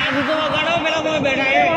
आज तो बड़ा मेरा मुंह बैठा है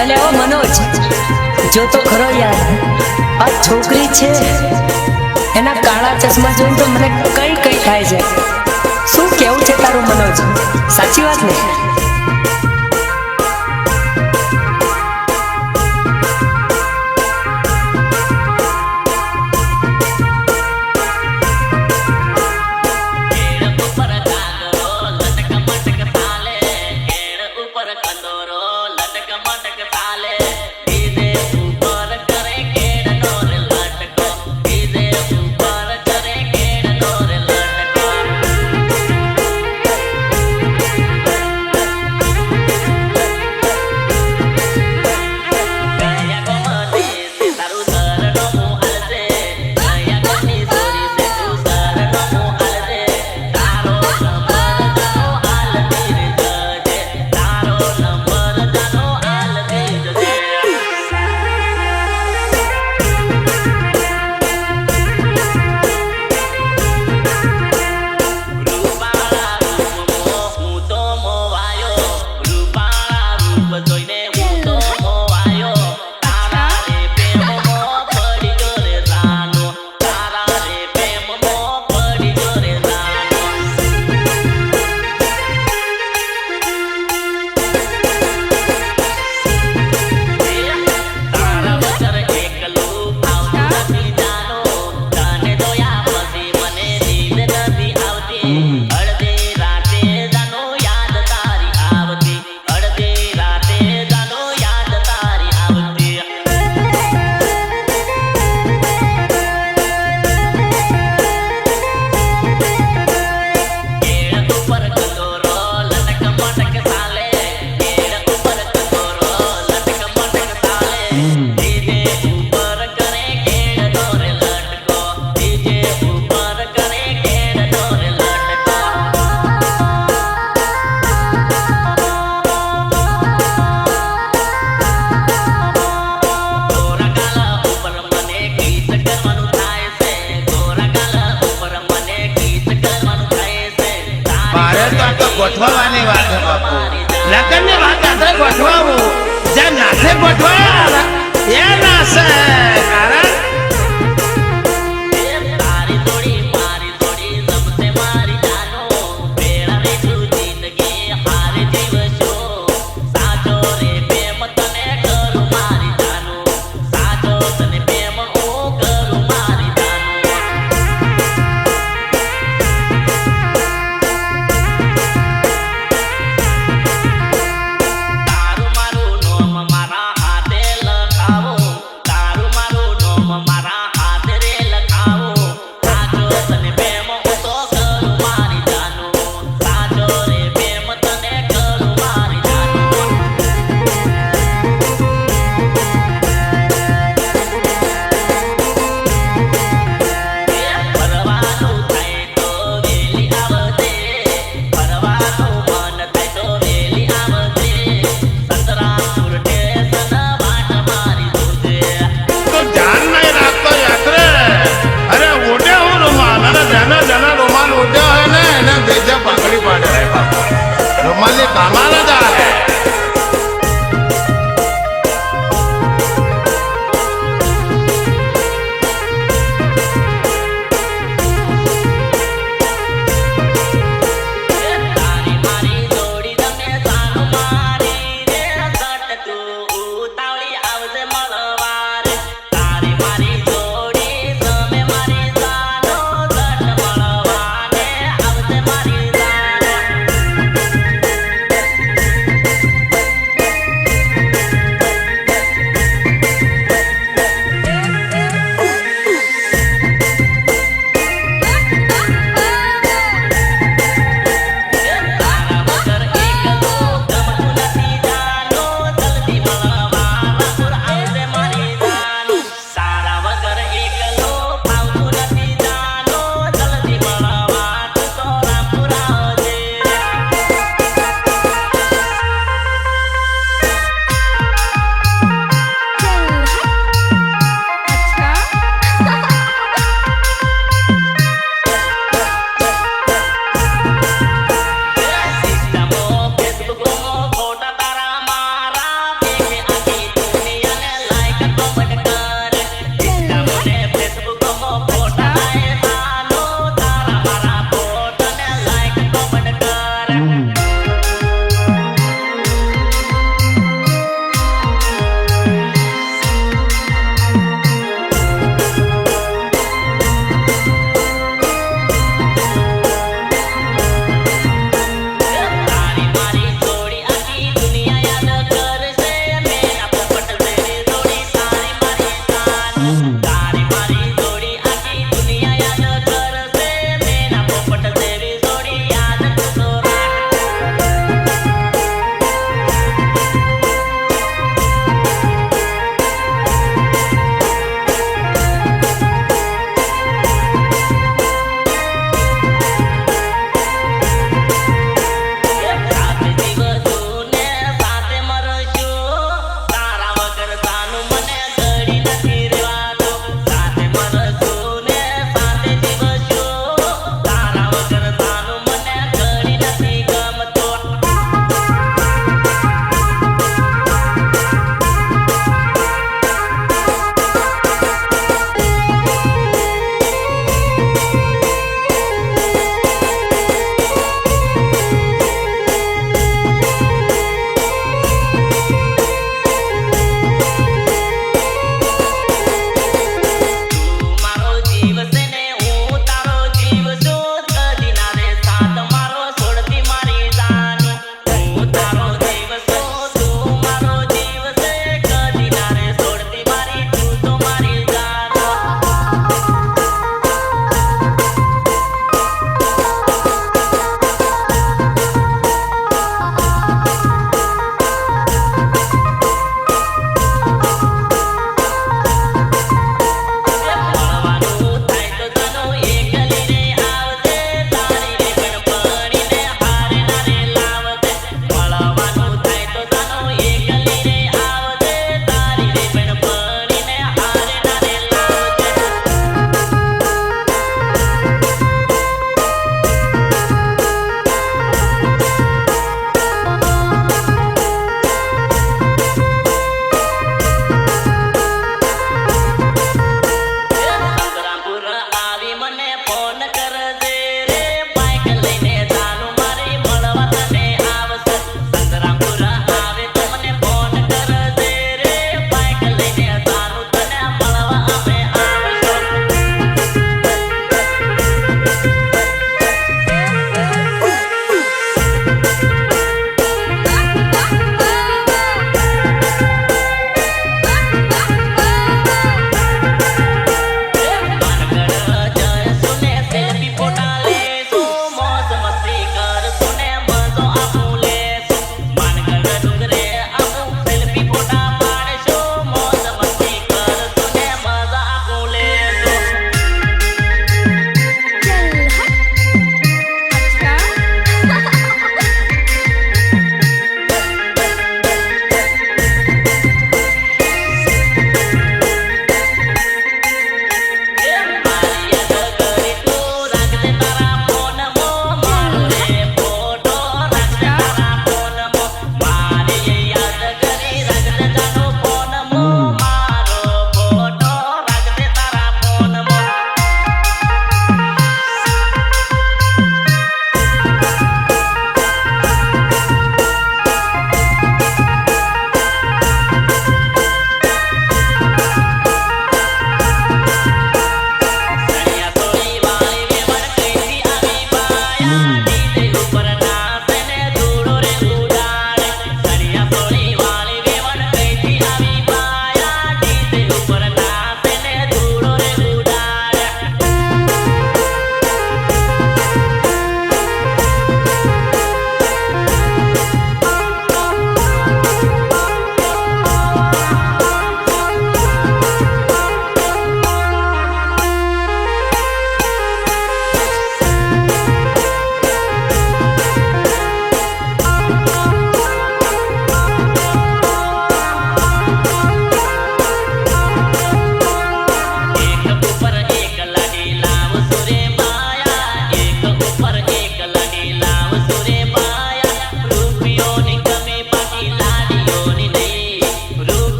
અલે ઓ મનોજ, જો તો ખરો યાર, આ છોકરી છે. એના કાળા ચશ્મા જોઈને તો મને કઈ કઈ થાય છે. શું કેવું છે તારું મનોજ? સાચી વાત ને?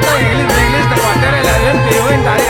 trata de inglés, de inglés, de el avión,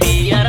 baby.